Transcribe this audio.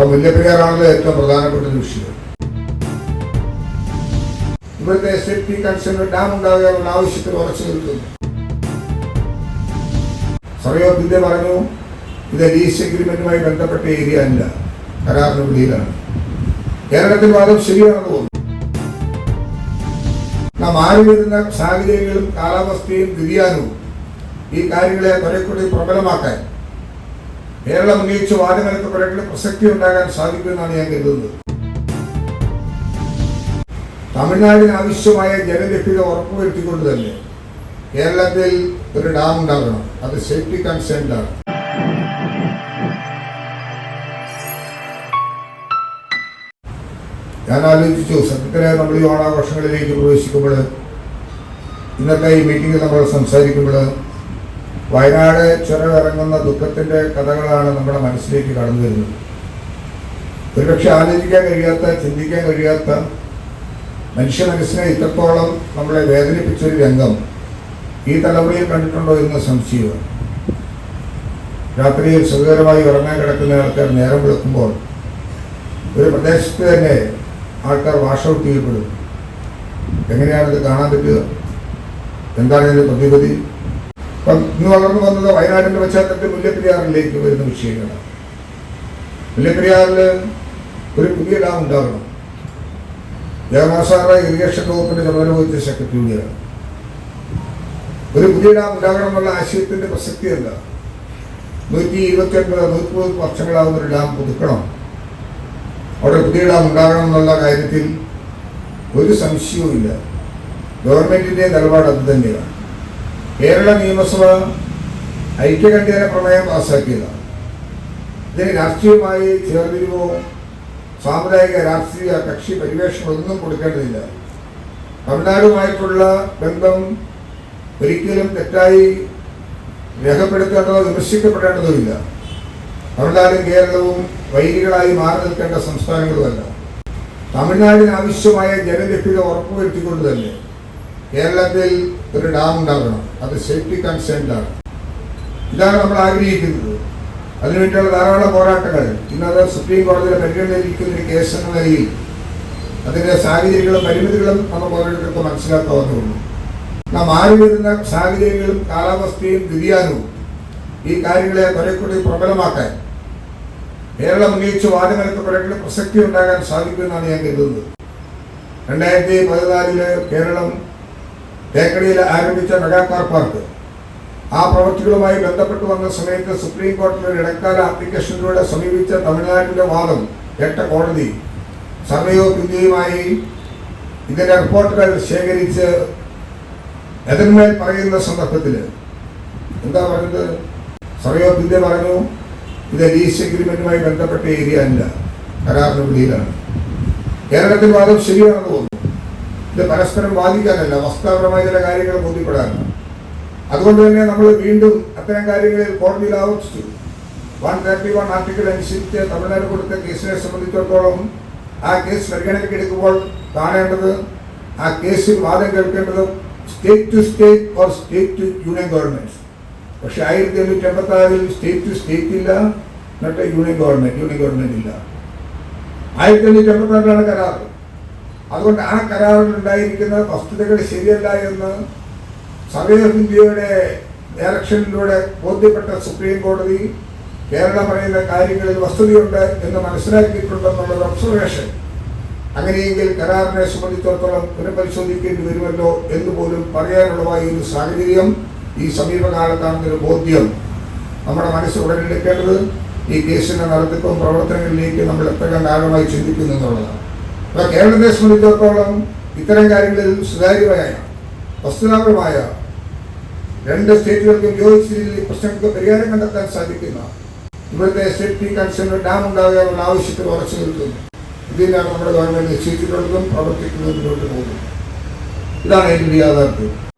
അപ്പൊ മുല്ലപ്പെരിയാറാണല്ലോ ഏറ്റവും പ്രധാനപ്പെട്ട ഒരു വിഷയം ഇവിടുത്തെ സേഫ്റ്റി കൺസേൺ ഡാം ഉണ്ടാകാനുള്ള ആവശ്യത്തിൽ ഉറച്ചു നിൽക്കുന്നു. സർവേ ഓഫ് ഇന്ത്യ പറഞ്ഞു ഇത് ലീസ് എഗ്രിമെന്റുമായി ബന്ധപ്പെട്ട ഏരിയ അല്ല. കരാറിന് വെളിയിലാണ് കേരളത്തിൽ വാദം ശരിയാണെന്ന് തോന്നുന്നു. നാം മാറി വരുന്ന സാഹചര്യങ്ങളും കാലാവസ്ഥയും വ്യതിയാനവും ഈ കാര്യങ്ങളെ കുറെ കൂടി പ്രബലമാക്കാൻ കേരളം ഉന്നയിച്ച വാദങ്ങൾക്ക് കുറെ പ്രസക്തി ഉണ്ടാകാൻ സാധിക്കുമെന്നാണ് ഞാൻ കരുതുന്നത്. തമിഴ്നാടിന് ആവശ്യമായ ജലലഭ്യത ഉറപ്പുവരുത്തിക്കൊണ്ട് തന്നെ കേരളത്തിൽ ഒരു ഡാം ഉണ്ടാകണം. അത് സേഫ്റ്റി കൺസേൺഡ് ആണ്. ഞാൻ ആലോചിച്ചു സത്യത്തിലെ നമ്മൾ ഈ ഓണാഘോഷങ്ങളിലേക്ക് പ്രവേശിക്കുമ്പോൾ ഇന്നത്തെ ഈ മീറ്റിംഗിൽ നമ്മൾ സംസാരിക്കുമ്പോൾ വയനാട് ചുരമിറങ്ങുന്ന ദുഃഖത്തിന്റെ കഥകളാണ് നമ്മുടെ മനസ്സിലേക്ക് കടന്നു വരുന്നത്. ഒരുപക്ഷെ ആലോചിക്കാൻ കഴിയാത്ത ചിന്തിക്കാൻ കഴിയാത്ത മനുഷ്യ മനസ്സിനെ ഇത്രത്തോളം നമ്മളെ വേദനിപ്പിച്ചൊരു രംഗം ഈ തലമുറയിൽ കണ്ടിട്ടുണ്ടോ എന്ന് സംശയമാണ് രാത്രിയിൽ സുഖകരമായി ഉറങ്ങാൻ കിടക്കുന്ന ആൾക്കാർ നേരം വിളക്കുമ്പോൾ ഒരു പ്രദേശത്ത് തന്നെ ആൾക്കാർ വാഷ് ചെയ്യപ്പെടും. എങ്ങനെയാണിത് കാണാൻ പറ്റുക? എന്താണ് ഇതിന്റെ പ്രതിപതി ഇന്ന് വളർന്നു വന്നത് വയനാടിന്റെ പശ്ചാത്തലത്തിൽ മുല്ലപ്പെരിയാറിലേക്ക് വരുന്ന വിഷയങ്ങളാണ്. മുല്ലപ്പെരിയാറിൽ ഒരു പുതിയ ഡാം ഉണ്ടാകണം. ജയമാസാറ ഇറിഗേഷൻ വകുപ്പിന്റെ ചുമതല വഹിച്ച കൂടിയാണ് ഒരു പുതിയ ഡാം ഉണ്ടാകണം എന്നുള്ള ആശയത്തിന്റെ പ്രസക്തി അല്ല നൂറ്റി ഇരുപത്തി ഒൻപത് നൂറ്റി വർഷങ്ങളാവുന്ന ഒരു ഡാം പുതുക്കണം. അവിടെ പുതിയ ഡാം ഉണ്ടാകണം എന്നുള്ള കാര്യത്തിൽ ഒരു സംശയവുമില്ല. ഗവൺമെന്റിന്റെ നിലപാട് അത് തന്നെയാണ്. കേരള നിയമസഭ ഐക്യകണ്ഠേന പ്രമേയം പാസാക്കിയതാണ് ഇതിന് രാഷ്ട്രീയമായി ചേർന്നിരുവോ സാമുദായിക രാഷ്ട്രീയ കക്ഷി പരിവേഷണം ഒന്നും കൊടുക്കേണ്ടതില്ല. തമിഴ്നാടുമായിട്ടുള്ള ബന്ധം ഒരിക്കലും തെറ്റായി രേഖപ്പെടുത്തേണ്ടതോ വിമർശിക്കപ്പെടേണ്ടതുമില്ല. തമിഴ്നാടും കേരളവും വൈരികളായി മാറി നിൽക്കേണ്ട സംസ്ഥാനങ്ങളുമല്ല. തമിഴ്നാടിന് ആവശ്യമായ ജനലഭ്യത ഉറപ്പുവരുത്തിക്കൊണ്ട് തന്നെ കേരളത്തിൽ ഒരു ഡാം ഉണ്ടാകണം. അത് സേഫ്റ്റി കൺസേൺഡ് ആണ്. ഇതാണ് നമ്മൾ ആഗ്രഹിക്കുന്നത്. അതിനുവേണ്ടിയുള്ള ധാരാളം പോരാട്ടങ്ങൾ. ഇന്നത് സുപ്രീം കോടതിയുടെ പരിഗണനയിലിരിക്കുന്ന ഒരു കേസ് എന്ന നിലയിൽ അതിന്റെ സാഹചര്യങ്ങളും പരിമിതികളും നമുക്ക് ഓരോരുത്തർക്ക് മനസ്സിലാക്കാവുന്നതുള്ളൂ നാം മാറി വരുന്ന സാഹചര്യങ്ങളും കാലാവസ്ഥയും വ്യതിയാനവും ഈ കാര്യങ്ങളെ കുറെ കൂടി പ്രബലമാക്കാൻ കേരളം ഉന്നയിച്ച വാദങ്ങൾക്ക് കുറെ കൂടി പ്രസക്തി ഉണ്ടാകാൻ സാധിക്കുമെന്നാണ് ഞാൻ കരുതുന്നത്. രണ്ടായിരത്തി പതിനാലിൽ കേരളം തേക്കടിയിൽ ആരംഭിച്ച മെഗാ കാർ പാർക്ക്. ആ പ്രവൃത്തികളുമായി ബന്ധപ്പെട്ട് വന്ന സമയത്ത് സുപ്രീം കോടതി ഒരു ഇടക്കാല ആപ്ലിക്കേഷനിലൂടെ സമീപിച്ച തമിഴ്നാടിന്റെ വാദം കേട്ട കോടതി സർവേ ഓഫ് ഇന്ത്യയുമായി ഇതിന്റെ റിപ്പോർട്ടുകൾ ശേഖരിച്ച് എതിന്മേൽ പറയുന്ന സന്ദർഭത്തിൽ. എന്താ പറഞ്ഞത്? സർവേ ഓഫ് ഇന്ത്യ പറഞ്ഞു. ഇത് ലീസ് എഗ്രിമെന്റുമായി ബന്ധപ്പെട്ട ഏരിയ അല്ല. കരാറിന് കേരളത്തിൽ വാദം ശരിയാണെന്ന് തോന്നുന്നു. ഇത് പരസ്പരം ബാധിക്കാനല്ല വസ്തുതാപരമായ ചില കാര്യങ്ങൾ ബോധ്യപ്പെടാനാണ്. അതുകൊണ്ട് തന്നെ നമ്മൾ വീണ്ടും അത്തരം കാര്യങ്ങളിൽ കോടതിയിൽ ആവർത്തിച്ചു. വൺ തേർട്ടി വൺ ആർട്ടിക്കിൾ അനുസരിച്ച് തമിഴ്നാട് കൊടുത്ത കേസിനെ സംബന്ധിച്ചിടത്തോളം ആ കേസ് പരിഗണനയ്ക്ക് എടുക്കുമ്പോൾ കാണേണ്ടത് ആ കേസിൽ വാദം കേൾക്കേണ്ടത് state to state or state to union government പക്ഷെ ആയിരത്തി എണ്ണൂറ്റി എൺപത്തി ആറിൽ സ്റ്റേറ്റ് ടു സ്റ്റേറ്റ് ഇല്ല എന്നിട്ട് യൂണിയൻ ഗവൺമെന്റ് യൂണിയൻ ഗവൺമെന്റ് ഇല്ല. ആയിരത്തി എണ്ണൂറ്റി എൺപത്തി ആറിലാണ് കരാർ അതുകൊണ്ട് ആ കരാറിൽ ഉണ്ടായിരിക്കുന്ന വസ്തുതകൾ ശരിയല്ല എന്ന് സർവേ ഓഫ് ഇന്ത്യയുടെ ഡയറക്ഷനിലൂടെ ബോധ്യപ്പെട്ട സുപ്രീം കോടതി കേരളം പറയുന്ന കാര്യങ്ങളിൽ വസ്തുതയുണ്ട് എന്ന് മനസ്സിലാക്കിയിട്ടുണ്ടെന്നുള്ളൊരു ഒബ്സർവേഷൻ അങ്ങനെയെങ്കിൽ കരാറിനെ സംബന്ധിച്ചിടത്തോളം പുനഃപരിശോധിക്കേണ്ടി വരുമല്ലോ എന്ന് പോലും പറയാനുള്ളതായ ഒരു സാഹചര്യം ഈ സമീപകാലത്താണെന്നൊരു ബോധ്യം നമ്മുടെ മനസ്സ് ഉടനെടുക്കേണ്ടത് ഈ കേസിന്റെ നടത്തിപ്പും പ്രവർത്തനങ്ങളിലേക്ക് നമ്മൾ എത്ര കണ്ടാഴമായി ചിന്തിക്കുന്നു എന്നുള്ളതാണ്. അപ്പൊ കേരളത്തെ സംബന്ധിച്ചിടത്തോളം ഇത്തരം കാര്യങ്ങളിൽ സുതാര്യമായ വസ്തുതാപരമായ രണ്ട് സ്റ്റേറ്റുകൾക്കും യോജിച്ച രീതിയിൽ പ്രശ്നങ്ങൾക്ക് പരിഹാരം കണ്ടെത്താൻ സാധിക്കുന്ന ഇവിടുത്തെ സേഫ്റ്റി കൺസേൺ ഡാം ഉണ്ടാവുക എന്നുള്ള ആവശ്യത്തിൽ ഉറച്ചു നിൽക്കുന്നു. ഇതിനാണ് നമ്മുടെ ഗവൺമെന്റ് നിശ്ചയിച്ചിട്ടുള്ളതും പ്രവർത്തിക്കുന്നതും പോകുന്നത്. ഇതാണ് അതിന്റെ യാഥാർത്ഥ്യം.